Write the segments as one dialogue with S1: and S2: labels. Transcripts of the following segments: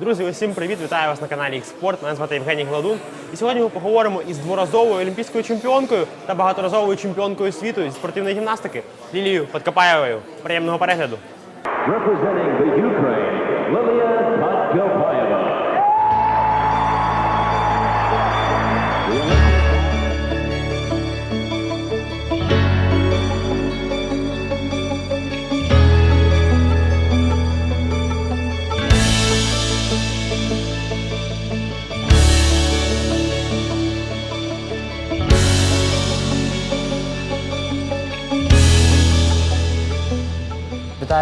S1: Друзі, усім привіт! Вітаю вас на каналі Експорт. Мене звати Євгеній Гладун. І сьогодні ми поговоримо із дворазовою олімпійською чемпіонкою та багаторазовою чемпіонкою світу зі спортивної гімнастики Лілією Подкопаєвою. Приємного перегляду!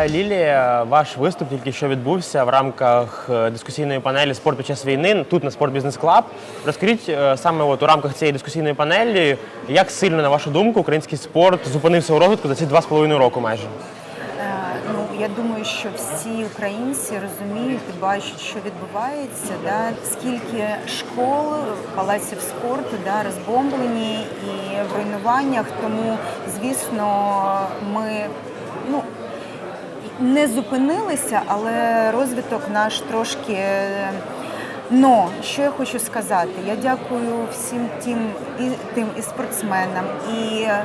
S1: Лілія. Ваш виступ тільки що відбувся в рамках е, дискусійної панелі Спорт під час війни тут на Спорт Бізнес Клаб. Розкажіть е, саме от у рамках цієї дискусійної панелі, як сильно, на вашу думку, український спорт зупинився у розвитку за ці два з половиною року майже.
S2: Е, Ну, я думаю, що всі українці розуміють і бачать, що відбувається, да? скільки школ, палаців спорту да, розбомблені і в руйнуваннях. Тому, звісно, ми ну, не зупинилися, але розвиток наш трошки. е, Но що я хочу сказати, я дякую всім тим і тим і спортсменам, і е,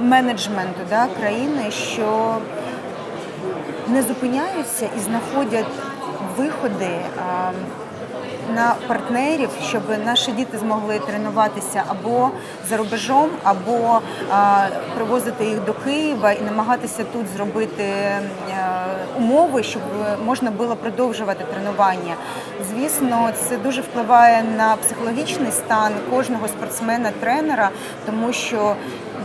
S2: менеджменту да, країни, що не зупиняються і знаходять виходи а, на партнерів, щоб наші діти змогли тренуватися або за рубежом, або привозити їх до Києва і намагатися тут зробити е, умови, щоб можна було продовжувати тренування. Звісно, це дуже впливає на психологічний стан кожного спортсмена-тренера, тому що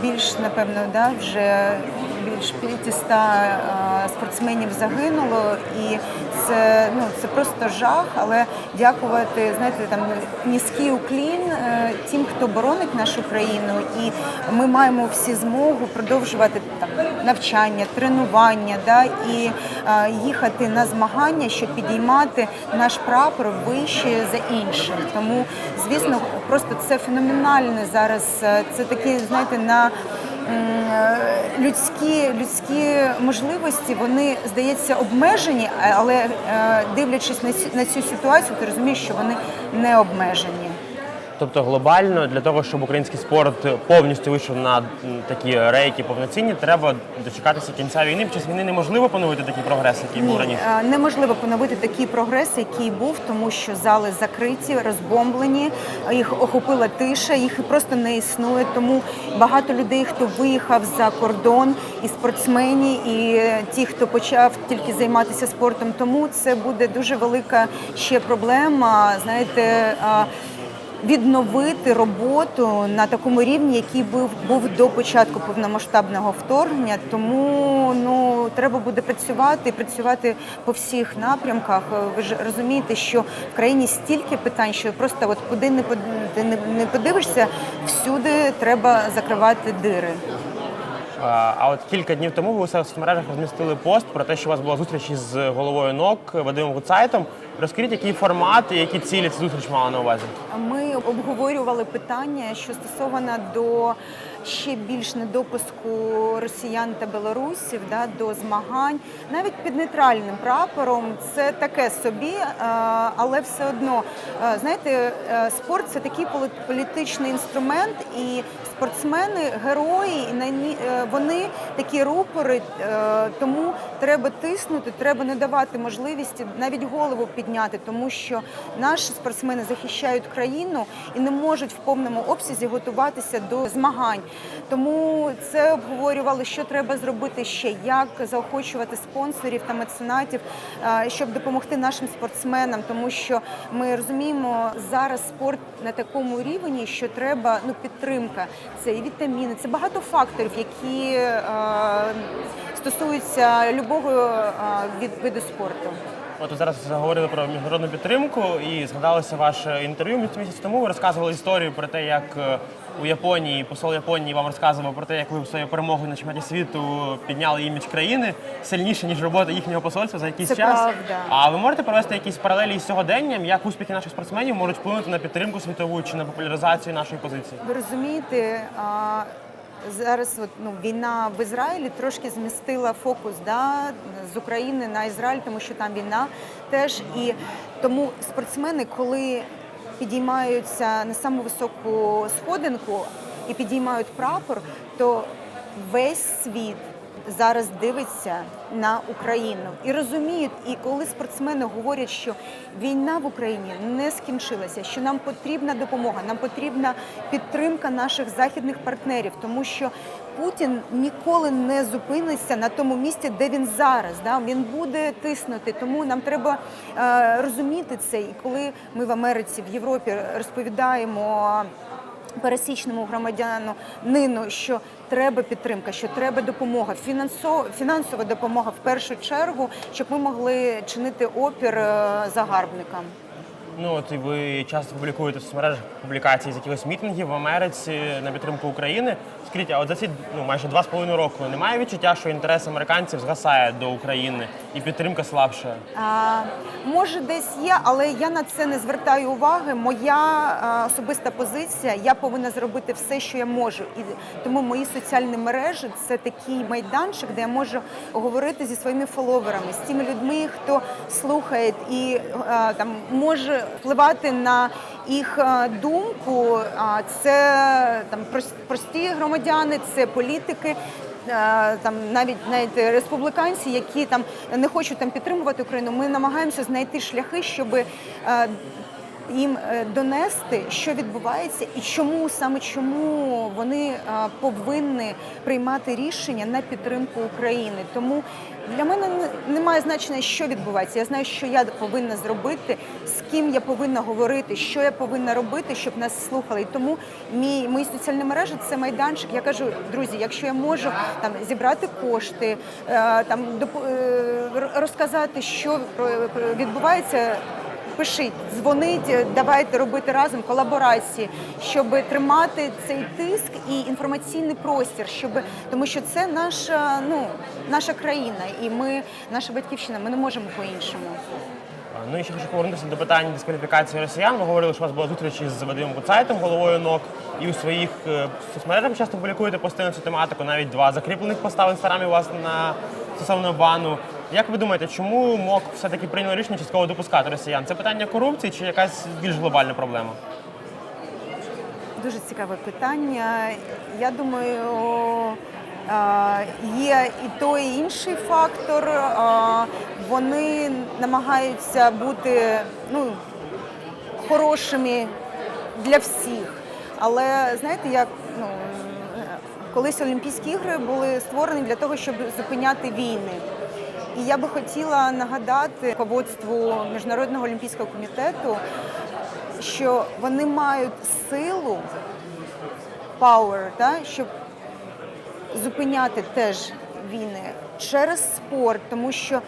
S2: більш напевно да, вже більш 500 е, спортсменів загинуло, і це ну це просто жах. Але дякувати, знаєте, там низький уклін е, тим, хто боронить нашу країну, і ми маємо всі змогу продовжувати там навчання, тренування, да і е, їхати на змагання, щоб підіймати наш прапор вище за іншим. Тому, звісно, просто це феноменально зараз. е, Це такі, знаєте, на людські, людські можливості вони здається обмежені, але е, дивлячись на цю ситуацію, ти розумієш, що вони не обмежені.
S1: Тобто глобально для того, щоб український спорт повністю вийшов на такі рейки повноцінні, треба дочекатися кінця війни. Під час війни неможливо поновити такий прогрес, який був раніше.
S2: е, неможливо поновити такий прогрес, який був, тому що зали закриті, розбомблені, їх охопила тиша, їх просто не існує. Тому багато людей, хто виїхав за кордон, і спортсмені, і ті, хто почав тільки займатися спортом. Тому це буде дуже велика ще проблема. Знаєте. Відновити роботу на такому рівні, який був був до початку повномасштабного вторгнення. Тому ну треба буде працювати, працювати по всіх напрямках. Ви ж розумієте, що в країні стільки питань, що просто от куди не не, подивишся, всюди треба закривати дири.
S1: А от кілька днів тому ви у соцмережах розмістили пост про те, що у вас була зустріч із головою НОК Вадимом Гуцайтом. Розкажіть, який формат і які цілі ця зустріч мала на увазі?
S2: Ми обговорювали питання, що стосовано до ще більш недопуску росіян та білорусів да, до змагань, навіть під нейтральним прапором. Це таке собі, е, але все одно, е, знаєте, е, спорт це такий полі- політичний інструмент, і спортсмени герої, вони такі рупори, тому треба тиснути, треба не давати можливості навіть голову підняти, тому що наші спортсмени захищають країну і не можуть в повному обсязі готуватися до змагань. Тому це обговорювали, що треба зробити ще, як заохочувати спонсорів та меценатів, е, щоб допомогти нашим спортсменам, тому що ми розуміємо зараз спорт на такому рівні, що треба ну підтримка. Це і вітаміни, це багато факторів, які е, стосуються любого е, від виду спорту.
S1: От зараз заговорили про міжнародну підтримку і згадалося ваше інтерв'ю місяць тому. Ви розказували історію про те, як е, у Японії посол Японії вам розказував про те, як ви своєю перемогою на чемпіонаті світу підняли імідж країни сильніше ніж робота їхнього посольства за якийсь
S2: Це
S1: час.
S2: правда.
S1: А ви можете провести якісь паралелі із сьогоденням, як успіхи наших спортсменів можуть вплинути на підтримку світову чи на популяризацію нашої позиції?
S2: Ви розумієте, а, зараз от, ну, війна в Ізраїлі трошки змістила фокус да, з України на Ізраїль, тому що там війна теж. І тому спортсмени, коли підіймаються на саму високу сходинку і підіймають прапор, то весь світ зараз дивиться на Україну і розуміють, і коли спортсмени говорять, що війна в Україні не скінчилася, що нам потрібна допомога, нам потрібна підтримка наших західних партнерів, тому що Путін ніколи не зупиниться на тому місці, де він зараз. Да? Він буде тиснути. Тому нам треба е, розуміти це. І коли ми в Америці, в Європі розповідаємо пересічному громадяну нину, що треба підтримка, що треба допомога, фінансо, фінансова допомога в першу чергу, щоб ми могли чинити опір е, загарбникам.
S1: Ну от ви часто публікуєте в соцмережах публікації з якихось мітингів в Америці на підтримку України. Скажіть, а от за ці ну майже два з половиною року немає відчуття, що інтерес американців згасає до України і підтримка слабша?
S2: А, може, десь є, але я на це не звертаю уваги. Моя а, особиста позиція, я повинна зробити все, що я можу. І тому мої соціальні мережі це такий майданчик, де я можу говорити зі своїми фоловерами, з тими людьми, хто слухає і а, там може впливати на їх думку. А, це там прості громадяни, це політики. Е, там навіть навіть республіканці, які там не хочуть там підтримувати Україну. Ми намагаємося знайти шляхи, щоб е, їм е, донести, що відбувається, і чому саме чому вони е, повинні приймати рішення на підтримку України. Тому для мене немає значення, що відбувається. Я знаю, що я повинна зробити, з ким я повинна говорити, що я повинна робити, щоб нас слухали. І тому мій мої соціальні мережі це майданчик. Я кажу, друзі, якщо я можу там зібрати кошти, е, там розказати, що відбувається. Пишіть, дзвоніть, давайте робити разом колаборації, щоб тримати цей тиск і інформаційний простір, щоб тому, що це наша ну наша країна, і ми, наша батьківщина, ми не можемо по-іншому.
S1: Ну і ще хочу повернутися до питань дискваліфікації росіян. Ви говорили, що у вас була зустріч із Вадимом Куцайтом, головою НОК, і у своїх е, соцмережах часто публікуєте пости на цю тематику. Навіть два закріплених поста в інстаграмі у вас на стосовно бану. Як ви думаєте, чому МОК все-таки прийняв рішення частково допускати росіян? Це питання корупції чи якась більш глобальна проблема?
S2: Дуже цікаве питання. Я думаю, є і той, і інший фактор. Вони намагаються бути ну, хорошими для всіх. Але знаєте, як ну, колись Олімпійські ігри були створені для того, щоб зупиняти війни. І я би хотіла нагадати руководству Міжнародного олімпійського комітету, що вони мають силу, power, да, щоб зупиняти теж війни через спорт, тому що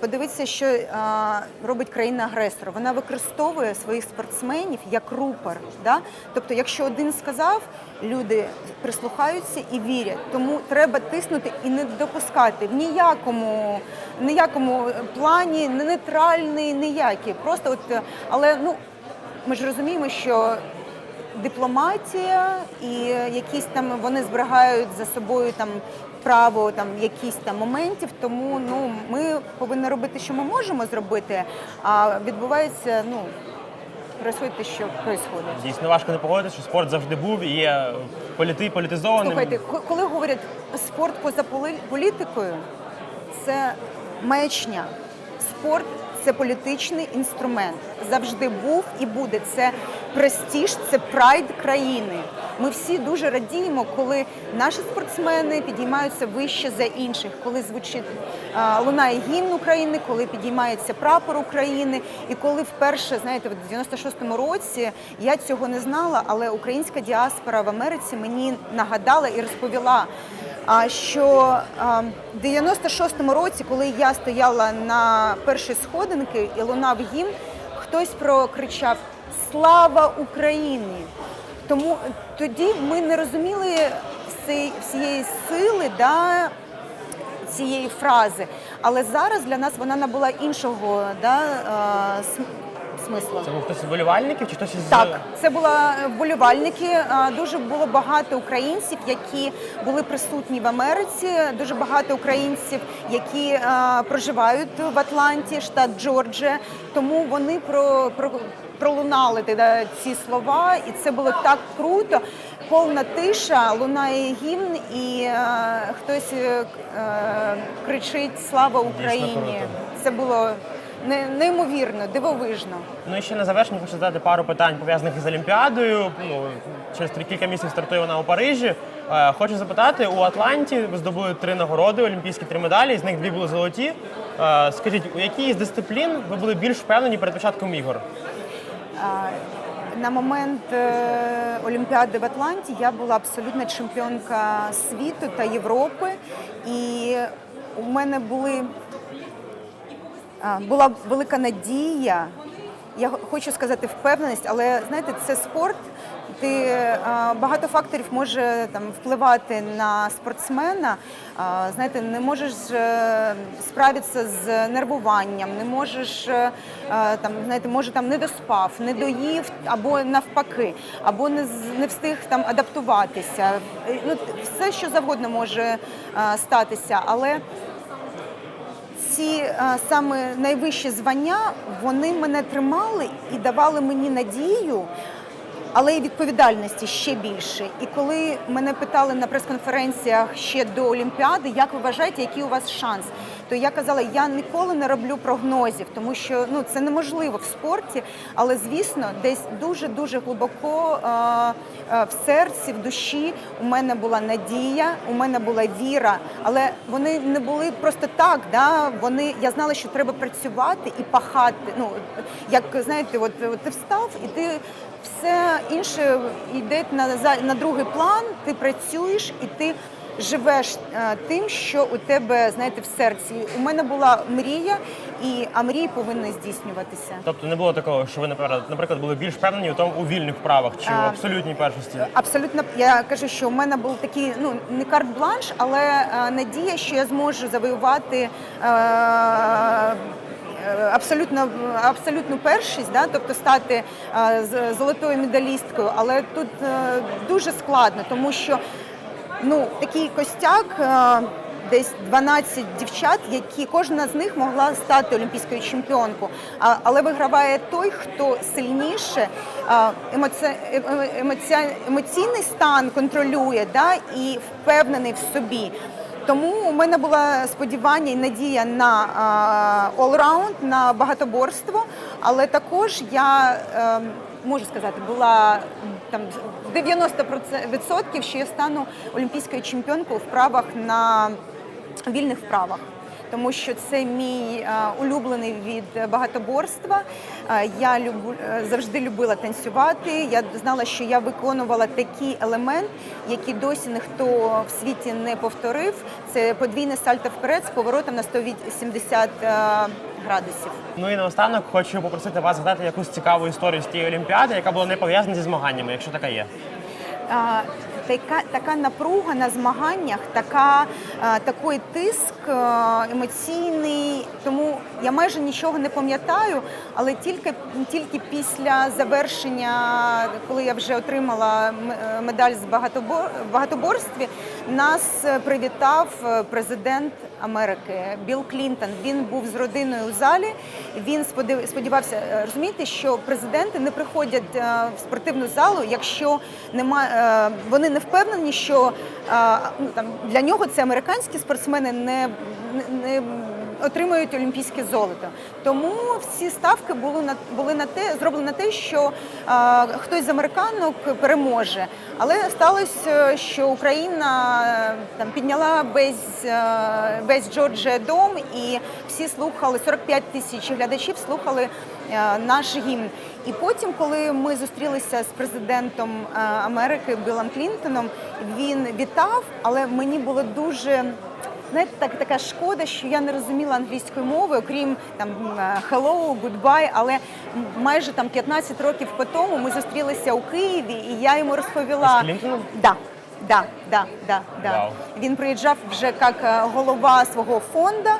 S2: подивіться, що а, робить країна-агресор. Вона використовує своїх спортсменів як рупор. Да? Тобто, якщо один сказав, люди прислухаються і вірять. Тому треба тиснути і не допускати в ніякому, ніякому плані, не нейтральний, ніякий. Просто от, але ну ми ж розуміємо, що дипломатія і якісь там вони зберігають за собою там право там якісь там моментів. Тому ну ми повинні робити, що ми можемо зробити. А відбувається ну те, що відбувається.
S1: Дійсно важко не погодитися, що спорт завжди був і є політи, політизованим.
S2: Слухайте, ко- коли говорять спорт поза політикою, це маячня. Спорт це політичний інструмент. Завжди був і буде. Це престиж, це прайд країни. Ми всі дуже радіємо, коли наші спортсмени підіймаються вище за інших, коли звучить лунає гімн України, коли підіймається прапор України, і коли вперше, знаєте, в 96-му році я цього не знала, але українська діаспора в Америці мені нагадала і розповіла. А що в 96-му році, коли я стояла на першій сходинки і лунав гімн, хтось прокричав Слава Україні! Тому тоді ми не розуміли всі- всієї сили да, цієї фрази. Але зараз для нас вона набула іншого да, а.
S1: Це був хтось з вболівальників чи хтось із
S2: Так, це були вболівальники. Дуже було багато українців, які були присутні в Америці. Дуже багато українців, які проживають в Атланті, штат Джорджія. Тому вони про, про пролунали ці слова, і це було так круто. Повна тиша, лунає гімн, і е, хтось е, е, кричить Слава Україні! Це було неймовірно, дивовижно.
S1: Ну і ще на завершення хочу задати пару питань пов'язаних із Олімпіадою. Ну через три кілька місяців стартує вона у Парижі. Е, Хочу запитати, у Атланті здобули три нагороди, олімпійські три медалі, з них дві були золоті. Е, Скажіть, у якій з дисциплін ви були більш впевнені перед початком ігор?
S2: На момент е, Олімпіади в Атланті я була абсолютна чемпіонка світу та Європи, і у мене були була велика надія. Я хочу сказати впевненість, але знаєте, це спорт. Ти багато факторів може там впливати на спортсмена. Знаєте, не можеш е, справитися з нервуванням, не можеш е, е, там, знаєте, може там не доспав, не доїв, або навпаки, або не не встиг там адаптуватися. Ну все, що завгодно може статися, але ці е, саме найвищі звання вони мене тримали і давали мені надію, але й відповідальності ще більше. І коли мене питали на прес-конференціях ще до Олімпіади, як ви вважаєте, який у вас шанс? То я казала, я ніколи не роблю прогнозів, тому що ну це неможливо в спорті. Але звісно, десь дуже дуже глибоко е, е, в серці, в душі у мене була надія, у мене була віра, але вони не були просто так. Да? Вони я знала, що треба працювати і пахати. Ну як знаєте, от, от ти встав і ти. Все інше йде на на другий план. Ти працюєш і ти живеш е, тим, що у тебе знаєте в серці. У мене була мрія, і а мрії повинні здійснюватися.
S1: Тобто не було такого, що ви наприклад, наприклад, були більш впевнені у тому у вільних вправах чи в абсолютній першості?
S2: Абсолютно, я кажу, що у мене був такий ну не карт-бланш, але е, надія, що я зможу завоювати. Е, е, Абсолютно абсолютну першість, да, тобто стати з- золотою медалісткою, але тут е, дуже складно, тому що ну такий костяк. е, Десь 12 дівчат, які кожна з них могла стати олімпійською чемпіонкою. Але виграває той, хто сильніше емоці... е- емоці... емоційний стан контролює да, і впевнений в собі. Тому у мене було сподівання і надія на all-round, на багатоборство, але також я е, можу сказати, була там 90% що я стану олімпійською чемпіонкою в вправах на вільних вправах. Тому що це мій е, улюблений від багатоборства. Е, я любу, е, завжди любила танцювати. Я знала, що я виконувала такий елемент, який досі ніхто в світі не повторив. Це подвійне сальто вперед з поворотом на 180 е, градусів.
S1: Ну і наостанок хочу попросити вас згадати якусь цікаву історію з тієї олімпіади, яка була не пов'язана зі змаганнями, якщо така є.
S2: А, Така, така напруга на змаганнях, така, а, такий тиск а, емоційний. Тому я майже нічого не пам'ятаю, але тільки, тільки після завершення, коли я вже отримала е, медаль з багатобор, багатоборстві, нас е, привітав е, президент Америки Білл Клінтон. Він був з родиною у залі. Він сподів- сподівався е, розумієте, що президенти не приходять е, в спортивну залу, якщо немає вони не впевнені, що е, ну там для нього це американські спортсмени не, не отримують олімпійське золото. Тому всі ставки були на були на те, зроблені на те, що е, хтось з американок переможе. Але сталося, що Україна е, там підняла весь, е, весь Джорджія дом, і всі слухали 45 тисяч глядачів, слухали наш гімн. І потім, коли ми зустрілися з президентом Америки Біллом Клінтоном, він вітав, але мені було дуже знаєте, так така шкода, що я не розуміла англійської мови, окрім там е, hello, goodbye, але майже там 15 років по тому ми зустрілися у Києві, і я йому розповіла. Да, да, да, да, да. Він приїжджав вже як е, голова свого фонду,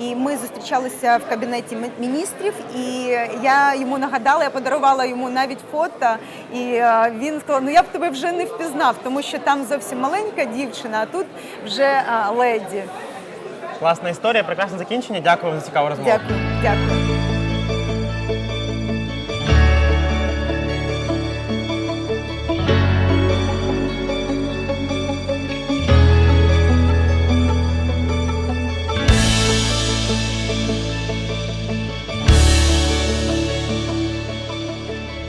S2: І ми зустрічалися в кабінеті міністрів, і я йому нагадала, я подарувала йому навіть фото. І е, він сказав, ну я б тебе вже не впізнав, тому що там зовсім маленька дівчина, а тут вже а, леді.
S1: Класна історія, прекрасне закінчення. Дякую вам за цікаву розмову.
S2: Дякую, дякую.